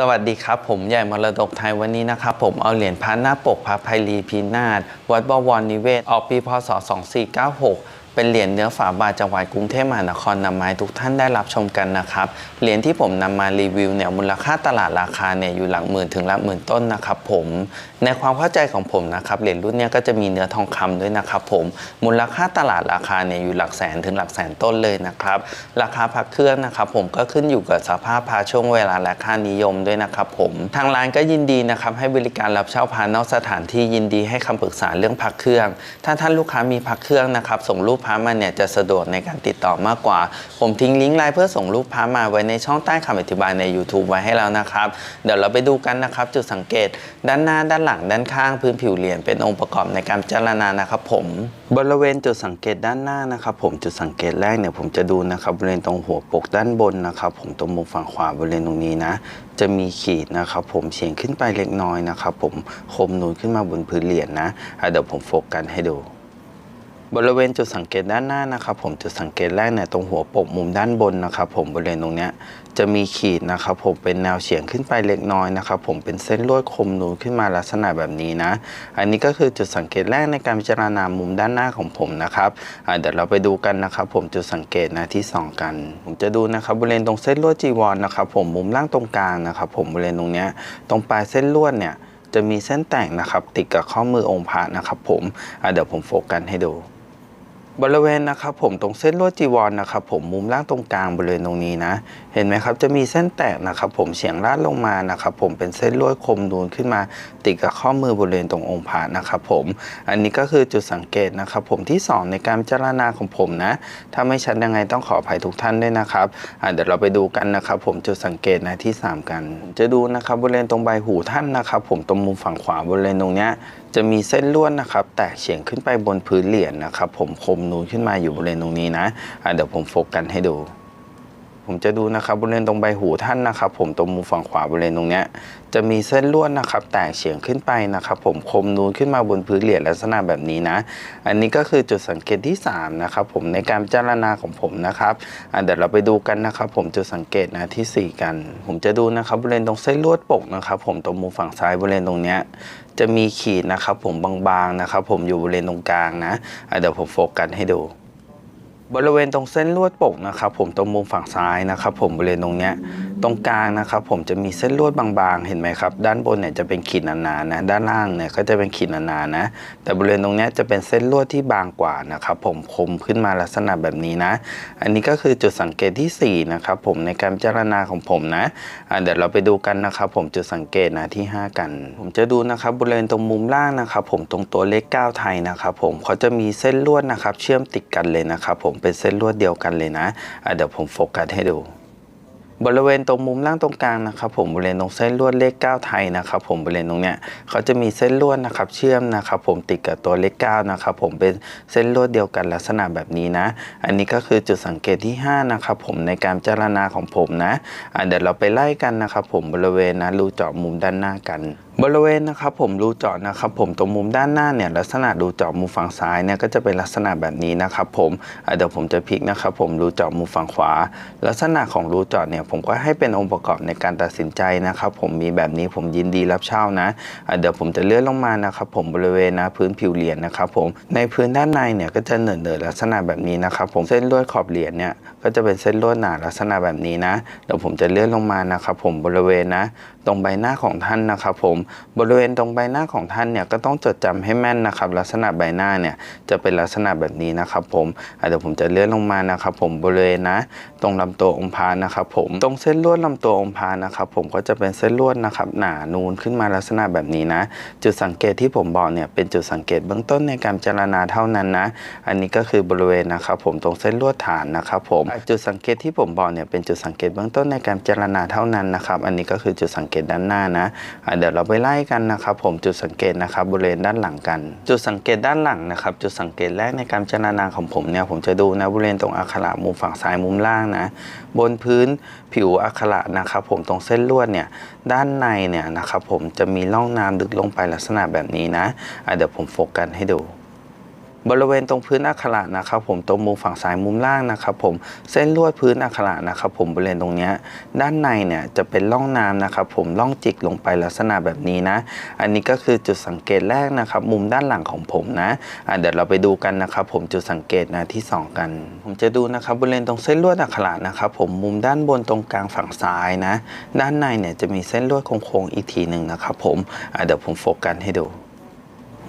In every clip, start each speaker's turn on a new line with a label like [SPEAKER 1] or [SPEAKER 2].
[SPEAKER 1] สวัสดีครับ ผมใหญ่มรดกไทยวันนี้นะครับ ผมเอาเหรียญพระหน้าปกพระไพรีพีนาศวัดบวรนิเวศ ออกปีพศ 2496 เป็นเหรียญเนื้อฝาบาทจังหวัดกรุงเทพมหานครนำมาให้ทุกท่านได้รับชมกันนะครับเหรียญที่ผมนำมารีวิวเนี่ยมูลค่าตลาดราคาเนี่ยอยู่หลักหมื่นถึงหลักหมื่นต้นนะครับผมในความเข้าใจของผมนะครับเหรียญรุ่นนี้ก็จะมีเนื้อทองคำด้วยนะครับผมมูลค่าตลาดราคาเนี่ยอยู่หลักแสนถึงหลักแสนต้นเลยนะครับราคาพักเครื่องนะครับผมก็ขึ้นอยู่กับสภาพพาช่วงเวลาและค่านิยมด้วยนะครับผมทางร้านก็ยินดีนะครับให้บริการรับเช่าพานอกสถานที่ยินดีให้คำปรึกษาเรื่องพักเครื่อง ถ้าท่านลูกค้ามีพักเครื่องนะครับส่งรูปพามาเนี่ยจะสะดวกในการติดต่อมากกว่า ผมทิ้งลิงก์ไลน์เพื่อส่งรูปพามาไว้ในช่องใต้คำอธิบายใน YouTube ไว้ให้แล้วนะครับ เดี๋ยวเราไปดูกันนะครับ จุดสังเกต ด้านหน้าด้านหลังด้านข้างพื้นผิวเหรียญเป็นองค์ประกอบในการพิจารณานะครับผมบริเวณจุดสังเกตด้านหน้านะครับ ผมจุดสังเกตแรกเนี่ยผมจะดูนะครับบริเวณตรงหัวปกด้านบนนะครับ ผมตรงมุมฝั่งขวาบริเวณตรงนี้นะ จะมีขีดนะครับ ผมเฉียงขึ้นไปเล็กน้อยนะครับ ผมคมนูนขึ้นมาบนพื้นเหรียญนะะเดี๋ยวผมโฟกัสให้ดู บริเวณจุดสังเกตด้านหน้านะครับ ผมจุดสังเกตแรกเนี่ยตรงหัวปกมุมด้านบนนะครับผมบริเวณตรงเนี้ยจะมีขีดนะครับผมเป็นแนวเฉียงขึ้นไปเล็กน้อยนะครับผมเป็นเส้นลวดคมนูนขึ้นมาลักษณะแบบนี้นะ อันนี้ก็คือจุดสังเกตแรกในการพิจารณามุมด้านหน้าของผมนะครับเดี๋ยวเราไปดูกันนะครับ ผมจุดสังเกตนะที่สองกัน ผมจะดูนะครับบริเวณตรงเส้นลวดจีวรนะครับผมมุมล่างตรงกลางนะครับผมบริเวณตรงเนี้ยตรงปลายเส้นลวดเนี่ยจะมีเส้นแต่งนะครับติดกับข้อมือองค์พระนะครับผมเดี๋ยวผมโฟกัสให้ดู บริเวณนะครับผมตรงเส้นลวดจีวรนนะครับผมมุมล่างตรงกลางบริเวณตรงนี้นะ ห็นไหมครับจะมีเส้นแตกนะครับผมเฉียงลาดลงมานะครับผมเป็นเส้นลวดคมนูนขึ้นมาติดกับข้อมือบริเวณตรงองค์พระนะครับผมอันนี้ก็คือจุดสังเกตนะครับผมที่สองในการพิจารณาของผมนะ ถ้าไม่ชัดยังไงต้องขออภัยทุกท่านด้วยนะครับเดี๋ยวเราไปดูกันนะครับผมจุดสังเกตนะที่สามกัน จะดูนะครับบริเวณตรงใบหูท่านนะครับผมตรงมุมฝั่งขวาบริเวณตรงเนี้ยจะมีเส้นลวดนะครับแตกเฉียงขึ้นไปบนพื้นเหรียญนะครับผมคมนูนขึ้นมาอยู่บริเวณตรงนี้นะะเดี๋ยวผมโฟกัสให้ดู ผมจะดูนะครับบริเวณตรงใบหูท่านนะครับ ผมตรงมุมฝั่งขวาบริเวณตรงเนี้ยจะมีเส้นลวดนะครับ แตกเฉียงขึ้นไปนะครับ ผมคมนูนขึ้นมาบนพื้นเหรียญลักษณะแบบนี้นะ อันนี้ก็คือจุดสังเกตที่ 3 นะครับ ผมในการพิจารณาของผมนะครับเดี๋ยวเราไปดูกันนะครับ ผมจุดสังเกตนะที่ 4 กัน ผมจะดูนะครับบริเวณตรงเส้นลวดปกนะครับ ผมตรงมุมฝั่งซ้ายบริเวณตรงเนี้ยจะมีขีดนะครับ ผมบางๆนะครับ ผมอยู่บริเวณตรงกลางนะเดี๋ยวผมโฟกัสให้ดู บริเวณตรงเส้นลวดปกนะครับผมตรงมุมฝั่งซ้ายนะครับผมบริเวณตรงเนี้ยตรงกลางนะครับผมจะมีเส้นลวดบางๆ เห็นไหมครับ ด้านบนเนี่ยจะเป็นขีดหนาๆนะ ด้านล่างเนี่ยก็จะเป็นขีดหนาๆนะ แต่บริเวณตรงนี้จะเป็นเส้นลวดที่บางกว่านะครับผมคมขึ้นมาลักษณะแบบนี้นะ อันนี้ก็คือจุดสังเกตที่สี่นะครับผมในการพิจารณาของผมนะเดี๋ยวเราไปดูกันนะครับผมจุดสังเกตนะที่ห้ากัน ผมจะดูนะครับบริเวณตรงมุมล่างนะครับผมตรงตัวเลขเก้าไทยนะครับผมเขาจะมีเส้นลวดนะครับเชื่อมติดกันเลยนะครับผมเป็นเส้นลวดเดียวกันเลยนะเดี๋ยวผมโฟกัสให้ดู บริเวณตรงมุมล่างตรงกลางนะครับผมบริเวณตรงเส้นลวดเลข 9 ไทยนะครับผมบริเวณตรงเนี้ยเขาจะมีเส้นลวดนะครับเชื่อมนะครับผมติดกับตัวเลข 9 นะครับผมเป็นเส้นลวดเดียวกันลักษณะแบบนี้นะ อันนี้ก็คือจุดสังเกตที่ 5 นะครับผมในการพิจารณาของผมนะะเดี๋ยวเราไปไล่กันนะครับผมบริเวณนะรูเจาะมุมด้านหน้ากัน บริเวณนะครับผมรูเจาะนะครับผมตรงมุมด้านหน้าเนี่ยลักษณะรูเจาะมุมฝั่งซ้ายเนี่ยก็จะเป็นลักษณะแบบนี้นะครับผมเดี๋ยวผมจะพลิกนะครับผมรูเจาะมุมฝั่งขวา ลักษณะของรูเจาะเนี่ยผมก็ให้เป็นองค์ประกอบในการตัดสินใจนะครับผมมีแบบนี้ผมยินดีรับเช่านะอะเดี๋ยวผมจะเลื่อนลงมานะครับผมบริเวณนะพื้นผิวเหรียญนะครับผมในพื้นด้านในเนี่ยก็จะเหนื่อยๆลักษณะแบบนี้นะครับผมเส้นลวดขอบเหรียญเนี่ยก็จะเป็นเส้นลวดหนาลักษณะแบบนี้นะเดี๋ยวผมจะเลื่อนลงมานะครับผมบริเวณนะ ตรงใบหน้าของท่านนะครับผมบริเวณตรงใบหน้าของท่านเนี่ยก็ต้องจดจำให้แม่นนะครับ ลักษณะใบหน้าเนี่ยจะเป็นลักษณะแบบนี้นะครับผมเดี๋ยวผมจะเลื่อนลงมานะครับผมบริเวณนะ ตรงลำตัวองค์พานะครับผมตรงเส้นลวดลำตัวองค์พานะครับผมก็จะเป็นเส้นลวดนะครับหนานูนขึ้นมาลักษณะแบบนี้นะ จุดสังเกตที่ผมบอกเนี่ยเป็นจุดสังเกตเบื้องต้นในการพิจรณาเท่านั้นนะ อันนี้ก็คือบริเวณนะครับผมตรงเส้นลวดฐานนะครับผมจุดสังเกตที่ผมบอกเนี่ยเป็นจุดสังเกตเบื้องต้นในการพิจารณาเท่านั้นนะครับ อันนี้ก็คือจุดสังเกตด้านหน้านะะเดี๋ยวเราไปไล่กันนะครับ ผมจุดสังเกตนะครับบริเวณด้านหลังกัน จุดสังเกตด้านหลังนะครับ จุดสังเกตแรกในการพิจารณาของผมเนี่ยผมจะดูนะบริเวณตรงอักขระมุมฝั่งซ้ายมุมล่างนะบนพื้นผิวอักขระนะครับ ผมตรงเส้นลวดเนี่ยด้านในเนี่ยนะครับ ผมจะมีร่องน้ำลึกลงไปลักษณะแบบนี้นะะเดี๋ยวผมโฟกัสให้ดู บริเวณตรงพื้นอักขระนะครับผมตรงมุมฝั่งซ้ายมุมล่างนะครับผมเส้นลวดพื้นอักขระนะครับผมบริเวณตรงนี้ด้านในเนี่ยจะเป็นร่องน้ำนะครับผมร่องจิกลงไปลักษณะแบบนี้นะ อันนี้ก็คือจุดสังเกตแรกนะครับมุมด้านหลังของผมนะะเดี๋ยวเราไปดูกันนะครับผมจุดสังเกตนะที่สองกัน ผมจะดูนะครับบริเวณตรงเส้นลวดอักขระนะครับผมมุมด้านบนตรงกลางฝั่งซ้ายนะ ด้านในเนี่ยจะมีเส้นลวดโค้งๆอีกทีหนึ่งนะครับผมเดี๋ยวผมโฟกัสให้ดู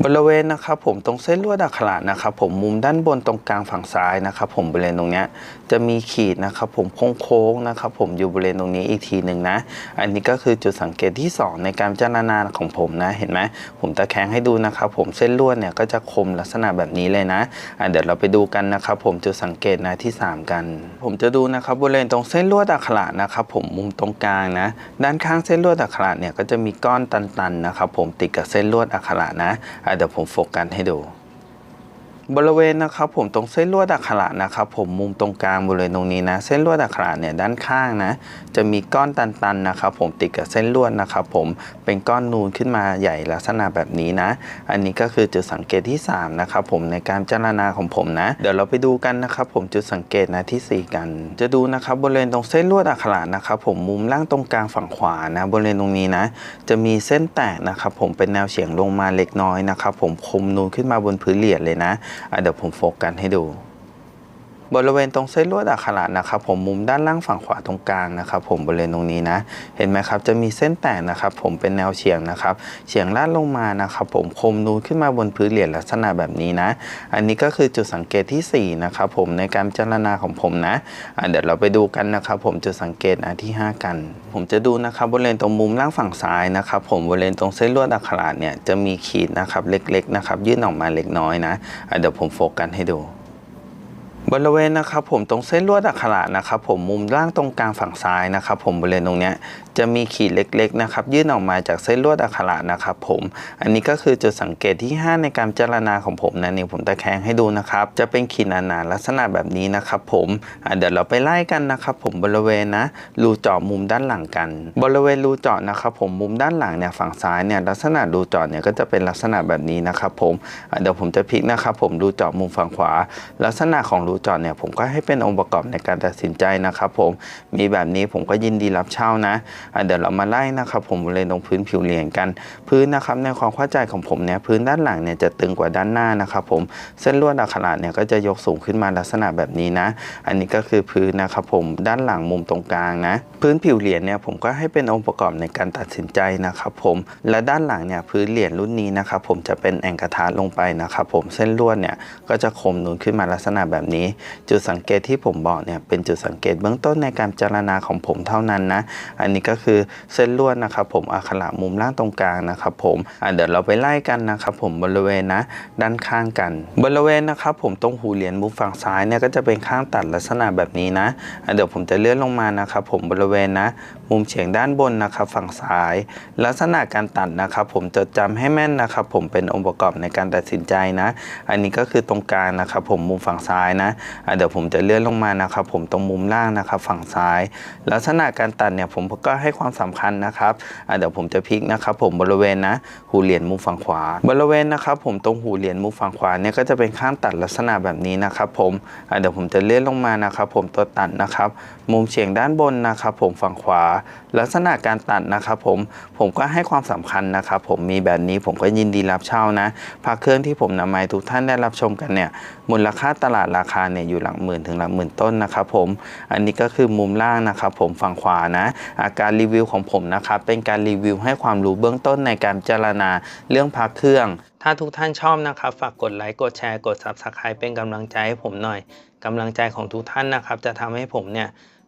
[SPEAKER 1] บริเวณนะครับผมตรงเส้นลวดอักขระนะครับผมมุมด้านบนตรงกลางฝั่งซ้ายนะครับผมบริเวณตรงนี้จะมีขีดนะครับผมโค้งๆนะครับผมอยู่บริเวณตรงนี้อีกทีหนึ่งนะ อันนี้ก็คือจุดสังเกตที่ 2 ในการพิจารณาของผมนะเห็นไหมผมตะแคงให้ดูนะครับผมเส้นลวดเนี่ยก็จะคมลักษณะแบบนี้เลยนะะเดี๋ยวเราไปดูกันนะครับผมจุดสังเกตนะที่ 3 กัน ผมจะดูนะครับบริเวณตรงเส้นลวดอักขระนะครับผมมุมตรงกลางนะด้านข้างเส้นลวดอักขระเนี่ยก็จะมีก้อนตันๆนะครับผมติดกับเส้นลวดอักขระนะเดี๋ยวผมโฟกัสให้ดู บริเวณนะครับผมตรงเส้นลวดอักขระนะครับผมมุมตรงกลางบริเวณตรงนี้นะ เส้นลวดอักขระเนี่ยด้านข้างนะ จะมีก้อนตันๆนะครับผมติดกับเส้นลวดนะครับผมเป็นก้อนนูนขึ้นมาใหญ่ลักษณะแบบนี้นะ อันนี้ก็คือจุดสังเกตที่ 3 นะครับผมในการพิจารณาของผมนะ เดี๋ยวเราไปดูกันนะครับผมจุดสังเกตนะทีสี่ 4 กัน จะดูนะครับบริเวณตรงเส้นลวดอักขระนะครับผมมุมล่างตรงกลางฝั่งขวานะบริเวณตรงนี้นะ จะมีเส้นแตกนะครับผมเป็นแนวเฉียงลงมาเล็กน้อยนะครับผมคมนูนขึ้นมาบนพื้นเหรียญเลยนะเดี๋ยวผมโฟกัสให้ดู บริเวณตรงเส้นลวดอักขระนะครับผมมุมด้านล่างฝั่งขวาตรงกลางนะครับผมบริเวณตรงนี้นะ เห็นไหมครับจะมีเส้นแตกนะครับผมเป็นแนวเฉียงนะครับเฉียงลาดลงมานะครับผมคมนูนขึ้นมาบนพื้นเหรียญลักษณะแบบนี้นะ อันนี้ก็คือจุดสังเกตที่4นะครับผมในการพิจารณาของผมนะะเดี๋ยวเราไปดูกันนะครับผมจุดสังเกตอันที่ 5 กัน ผมจะดูนะครับบริเวณตรงมุมล่างฝั่งซ้ายนะครับผมบริเวณตรงเส้นลวดอักขระเนี่ยจะมีขีดนะครับเล็กๆนะครับยื่นออกมาเล็กน้อยนะะเดี๋ยวผมโฟกัสให้ดู บริเวณนะครับผมตรงเส้นลวดอักขระนะครับผมมุมล่างตรงกลางฝั่งซ้ายนะครับผมบริเวณตรงนี้จะมีขีดเล็กๆนะครับยื่นออกมาจากเส้นลวดอักขระนะครับผมอันนี้ก็คือจุดสังเกตที่ 5 ในการพิจารณาของผมนะนี่ผมตะแคงให้ดูนะครับจะเป็นขีดหนาๆลักษณะแบบนี้นะครับผมเดี๋ยวเราไปไล่กันนะครับผมบริเวณนะรูเจาะมุมด้านหลังกัน บริเวณรูเจาะนะครับผมมุมด้านหลังเนี่ยฝั่งซ้ายเนี่ยลักษณะรูเจาะเนี่ยก็จะเป็นลักษณะแบบนี้นะครับผมเดี๋ยวผมจะพลิกนะครับผมรูเจาะมุมฝั่งขวา ลักษณะของรูจาะเนี่ยผมก็ให้เป็นองค์ประกอบในการตัดสินใจนะครับผมมีแบบนี้ผมก็ยินดีรับเช่านะะเดี๋ยวเรามาไล่นะครับผมเวณตรงพื้นผิวเหรียญกัน พื้นนะครับในความเข้าใจของผมเนี่ยพื้นด้านหลังเนี่ยจะตึงกว่าด้านหน้านะครับผมเส้นลวดอักขระเนี่ยก็จะยกสูงขึ้นมาลักษณะแบบนี้นะ อันนี้ก็คือพื้นนะครับผมด้านหลังมุมตรงกลางนะ พื้นผิวเหรียญเนี่ยผมก็ให้เป็นองค์ประกอบในการตัดสินใจนะครับผมและด้านหลังเนี่ยพื้นเหรียญรุ่นนี้นะครับผมจะเป็นแองกระทะลงไปนะครับผมเส้นลวดเนี่ยก็จะคมนูนขึ้นมาลักษณะแบบนี้จุดสังเกตที่ผมบอกเนี่ยเป็นจุดสังเกตเบื้องต้นในการจารณาของผมเท่านั้นนะ อันนี้ก็คือเส้นลวดนะครับผมอักขระมุมล่างตรงกลางนะครับผมเดี๋ยวเราไปไล่กันนะครับผมบริเวณนะด้านข้างกัน บริเวณนะครับผมตรงหูเหรียญมุมฝั่งซ้ายเนี่ยก็จะเป็นข้างตัดลักษณะแบบนี้นะเดี๋ยวผมจะเลื่อนลงมานะครับผมบริเวณนะ มุมเฉียงด้านบนนะครับฝั่งซ้าย ลักษณะการตัดนะครับผมจดจำให้แม่นนะครับผมเป็นองค์ประกอบในการตัดสินใจนะ อันนี้ก็คือตรงกลางนะครับผมมุมฝั่งซ้ายนะเดี๋ยวผมจะเลื่อนลงมานะครับ ผมตรงมุมล่างนะครับ ฝั่งซ้าย ลักษณะการตัดเนี่ยผมก็ให้ความสำคัญนะครับเดี๋ยวผมจะพลิกนะครับ ผมบริเวณนะหูเหรียญมุมฝั่งขวา บริเวณนะครับ ผมตรงหูเหรียญมุมฝั่งขวาเนี่ยก็จะเป็นข้างตัดลักษณะแบบนี้นะครับ ผมเดี๋ยวผมจะเลื่อนลงมานะครับ ผมตัวตัดนะครับ มุมเฉียงด้านบนนะครับ ผมฝั่งขวา ลักษณะการตัดนะครับ ผมผมก็ให้ความสำคัญนะครับ ผมมีแบบนี้ผมก็ยินดีรับเช่านะพระเครื่องที่ผมนำมาให้ทุกท่านได้รับชมกันเนี่ยมูลค่าตลาดราคาเนี่ยอยู่หลักหมื่นถึงหลักหมื่นต้นนะครับผมอันนี้ก็คือมุมล่างนะครับผมฝั่งขวานะอาการรีวิวของผมนะครับเป็นการรีวิวให้ความรู้เบื้องต้นในการพิจารณาเรื่องพักเครื่อง ถ้าทุกท่านชอบนะครับฝากกดไลค์กดแชร์กด Subscribe เป็นกำลังใจให้ผมหน่อยกำลังใจของทุกท่านนะครับจะทำให้ผมเนี่ย